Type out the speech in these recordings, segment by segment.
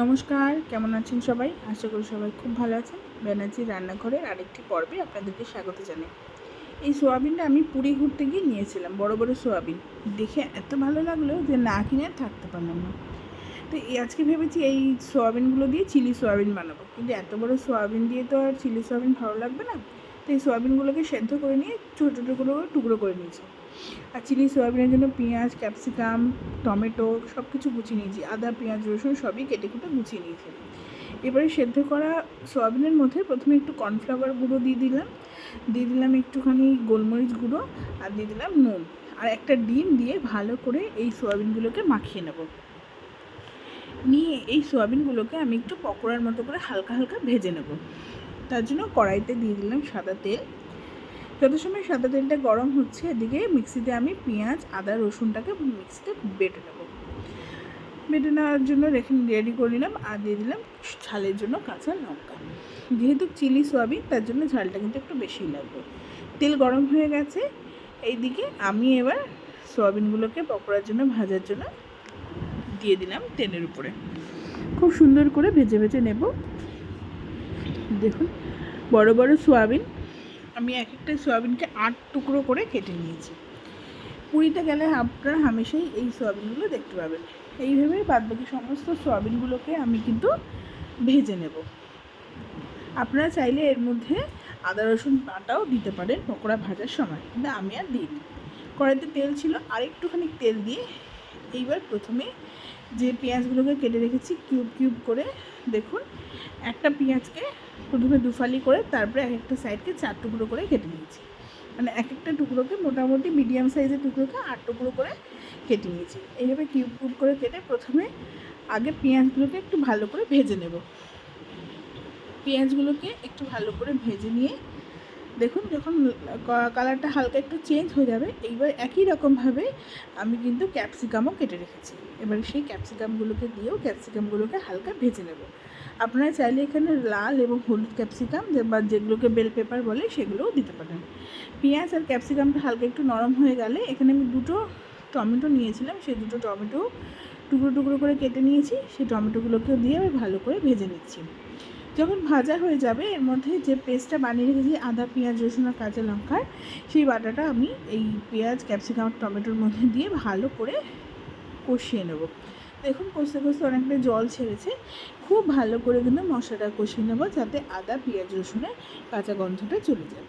নমস্কার, কেমন আছেন সবাই? আশা করি সবাই খুব ভালো আছেন। ব্যানার্জি রান্নাঘরের আরেকটি পর্বে আপনাদেরকে স্বাগত জানাই। এই সোয়াবিনটা আমি পুরী ঘুরতে গিয়ে নিয়েছিলাম, বড় বড় সোয়াবিন। দেখে এত ভালো লাগল যে না কিনে থাকতে পারলাম না। তো এই আজকে ভেবেছি এই সোয়াবিনগুলো দিয়ে চিলি সোয়াবিন বানাবো। কিন্তু এত বড় সোয়াবিন দিয়ে তো আর চিলি সোয়াবিন ভালো লাগবে না। তো এই সোয়াবিনগুলোকে সেদ্ধ করে নিয়ে ছোটো ছোটো করে টুকরো করে নিয়েছি। আর চিলি সোয়াবিনের জন্য পেঁয়াজ, ক্যাপসিকাম, টমেটো সব কিছু গুছিয়ে নিয়েছি। আদা, পেঁয়াজ, রসুন সবই কেটে কুটে গুছিয়ে নিয়েছি এবারে সেদ্ধ করা সোয়াবিনের মধ্যে প্রথমে একটু কর্নফ্লাওয়ার গুঁড়ো দিয়ে দিলাম। দিয়ে দিলাম একটুখানি গোলমরিচ গুঁড়ো আর দিয়ে দিলাম নুন। আর একটা ডিম দিয়ে ভালো করে এই সোয়াবিনগুলোকে মাখিয়ে নেব। নিয়ে এই সোয়াবিনগুলোকে আমি একটু পকোড়ার মতো করে হালকা হালকা ভেজে নেব। তার জন্য কড়াইতে দিয়ে দিলাম সাদা তেল। যত সময় সাদা তেলটা গরম হচ্ছে এদিকে মিক্সিতে আমি পেঁয়াজ, আদা, রসুনটাকে মিক্সিতে বেটে নেব। বেটে নেওয়ার জন্য রেখে রেডি করে নিলাম আর দিয়ে দিলাম ঝালের জন্য কাঁচা লঙ্কা। যেহেতু চিলি সোয়াবিন, তার জন্য ঝালটা কিন্তু একটু বেশি লাগবে। তেল গরম হয়ে গেছে, এইদিকে আমি এবার সোয়াবিনগুলোকে পকোড়ার জন্য, ভাজার জন্য দিয়ে দিলাম তেলের উপরে। খুব সুন্দর করে ভেজে ভেজে নেব। দেখুন, বড় বড় সোয়াবিন। আমি এক একটা সোয়াবিনকে আট টুকরো করে কেটে নিয়েছি। পুরীতে গেলে আপনারা হামেশাই এই সোয়াবিনগুলো দেখতে পাবেন। এইভাবে বাদবাকি সমস্ত সোয়াবিনগুলোকে আমি কিন্তু ভেজে নেব। আপনারা চাইলে এর মধ্যে আদা, রসুন বাটাও দিতে পারেন পকোড়া ভাজার সময়, কিন্তু আমি আর দিই কড়াইতে তেল ছিল, আর একটুখানি তেল দিয়ে এইবার প্রথমে যে পেঁয়াজগুলোকে কেটে রেখেছি, কিউব কিউব করে, দেখুন, একটা পেঁয়াজকে প্রথমে দুফালি করে তারপরে এক একটা সাইডকে চার টুকরো করে কেটে নিয়েছি। মানে এক একটা টুকরোকে মোটামুটি মিডিয়াম সাইজের টুকরোকে আট টুকরো করে কেটে নিয়েছি। এইভাবে কিউব কিউব করে কেটে প্রথমে আগে পেঁয়াজগুলোকে একটু ভালো করে ভেজে নেব। পেঁয়াজগুলোকে একটু ভালো করে ভেজে নিয়ে দেখুন, যখন কালারটা হালকা একটু চেঞ্জ হয়ে যাবে, এইবার একই রকমভাবে আমি কিন্তু ক্যাপসিকামও কেটে রেখেছি। এবার সেই ক্যাপসিকামগুলোকে দিয়েও ক্যাপসিকামগুলোকে হালকা ভেজে নেব। আপনারা চাইলে এখানে লাল এবং হলুদ ক্যাপসিকাম বা যেগুলোকে বেল পেপার বলে, সেগুলোও দিতে পারেন। পেঁয়াজ আর ক্যাপসিকামটা হালকা একটু নরম হয়ে গেলে, এখানে আমি দুটো টমেটো নিয়েছিলাম, সেই দুটো টমেটো টুকরো টুকরো করে কেটে নিয়েছি, সেই টমেটোগুলোকেও দিয়ে আমি ভালো করে ভেজে নিচ্ছি। যখন ভাজা হয়ে যাবে, এর মধ্যে যে পেস্টটা বানিয়ে রেখেছি, আদা, পেঁয়াজ, রসুন আর কাঁচা লঙ্কার, সেই বাটাটা আমি এই পেঁয়াজ, ক্যাপসিকাম টমেটোর মধ্যে দিয়ে ভালো করে কষিয়ে নেব। দেখুন, কষতে কষতে অনেকটা জল ছেড়েছে। খুব ভালো করে কিন্তু মশলাটা কষিয়ে নেব, যাতে আদা, পেঁয়াজ, রসুনের কাঁচা গন্ধটা চলে যায়।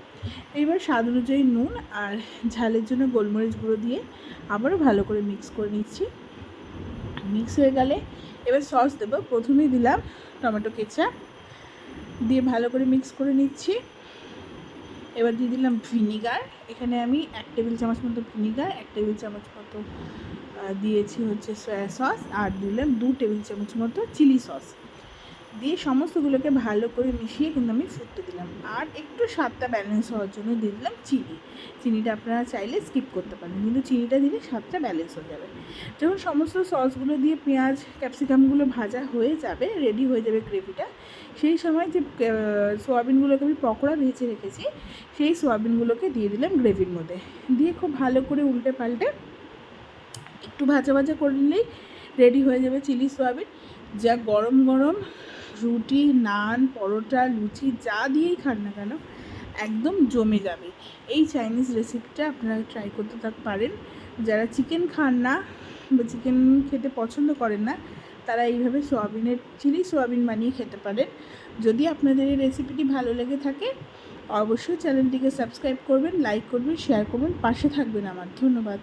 এইবার স্বাদ অনুযায়ী নুন আর ঝালের জন্য গোলমরিচ গুঁড়ো দিয়ে আবারও ভালো করে মিক্স করে নিচ্ছি। মিক্স হয়ে গেলে এবার সস দেবো। প্রথমেই দিলাম টমেটো কেচাপ দিয়ে ভালো করে মিক্স করে নিচ্ছি। এবার দিয়ে দিলাম ভিনিগার এখানে আমি এক টেবিল চামচ মতো ভিনিগার এক টেবিল চামচ মতো দিয়েছি হচ্ছে সয়া সস আর দিলাম দু টেবিল চামচ মতো চিলি সস দিয়ে সমস্তগুলোকে ভালো করে মিশিয়ে কিন্তু আমি ফুটতে দিলাম। আর একটু স্বাদটা ব্যালেন্স হওয়ার জন্য দিয়ে দিলাম চিনি। চিনিটা আপনারা চাইলে স্কিপ করতে পারেন, কিন্তু চিনিটা দিলে স্বাদটা ব্যালেন্স হয়ে যাবে। যখন সমস্ত সসগুলো দিয়ে পেঁয়াজ ক্যাপসিকামগুলো ভাজা হয়ে যাবে রেডি হয়ে যাবে গ্রেভিটা সেই সময় যে সোয়াবিনগুলোকে আমি পকোড়া ভেজে রেখেছি, সেই সোয়াবিনগুলোকে দিয়ে দিলাম গ্রেভির মধ্যে। দিয়ে খুব ভালো করে উল্টে পাল্টে একটু ভাজা ভাজা করে নিলেই রেডি হয়ে যাবে চিলি সোয়াবিন। যা গরম গরম রুটি, নান, পরোটা, লুচি, যা দিয়েই খান না কেন, একদম জমে যাবে। এই চাইনিজ রেসিপিটা আপনারা ট্রাই করতে থাক, পারেন। যারা চিকেন খান না বা চিকেন খেতে পছন্দ করেন না, তারা এইভাবে সোয়াবিনের চিলি সোয়াবিন বানিয়ে খেতে পারেন। যদি আপনাদের এই রেসিপিটি ভালো লেগে থাকে, অবশ্যই চ্যানেলটিকে সাবস্ক্রাইব করবেন লাইক করবেন শেয়ার করবেন, পাশে থাকবেন আমার। ধন্যবাদ।